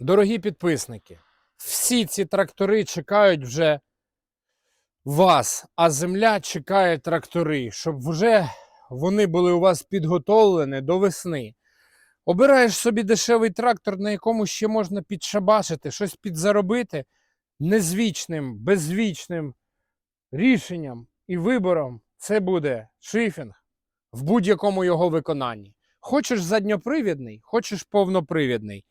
Дорогі підписники, всі ці трактори чекають вже вас, а земля чекає трактори, щоб вже вони були у вас підготовлені до весни. Обираєш собі дешевий трактор, на якому ще можна підшабашити, щось підзаробити незвічним, безвічним рішенням і вибором це буде шифінг в будь-якому його виконанні. Хочеш задньопривідний, хочеш повнопривідний.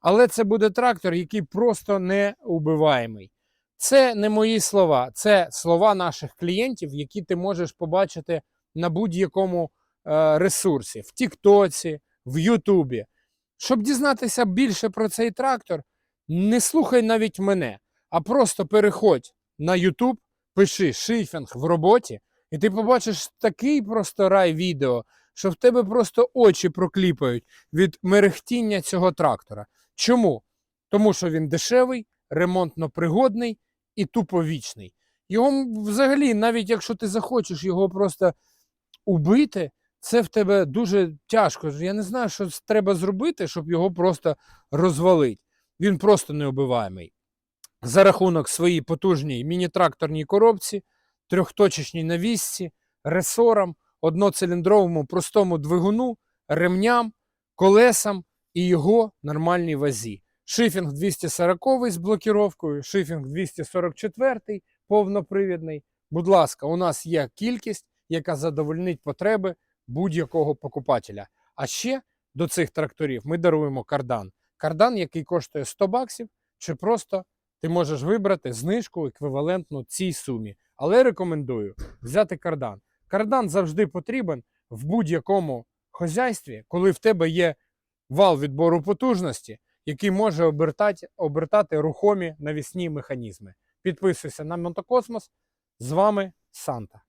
Але це буде трактор, який просто не убиваємий. Це не мої слова, це слова наших клієнтів, які ти можеш побачити на будь-якому е, ресурсі, в Тіктоці, в Ютубі. Щоб дізнатися більше про цей трактор, не слухай навіть мене, а просто переходь на Ютуб, пиши шифінг в роботі, і ти побачиш такий просто рай відео, що в тебе просто очі прокліпають від мерехтіння цього трактора. Чому? Тому що він дешевий, ремонтно пригодний і туповічний. Його взагалі, навіть якщо ти захочеш його просто убити, це в тебе дуже тяжко. Я не знаю, що треба зробити, щоб його просто розвалити. Він просто неубиваємий. За рахунок своїй потужній міні-тракторній коробці, трьохточечній навісці, ресорам, одноциліндровому простому двигуну, ремням, колесам і його нормальній вазі. Шифінг 240 з блокіровкою, шифінг 244 повнопривідний. Будь ласка, у нас є кількість, яка задовольнить потреби будь-якого покупателя. А ще до цих тракторів ми даруємо кардан. Кардан, який коштує 100 баксів, чи просто ти можеш вибрати знижку еквівалентну цій сумі. Але рекомендую взяти кардан. Кардан завжди потрібен в будь-якому хозяйстві, коли в тебе є вал відбору потужності, який може обертати, обертати рухомі навісні механізми. Підписуйся на Мотокосмос. З вами Санта.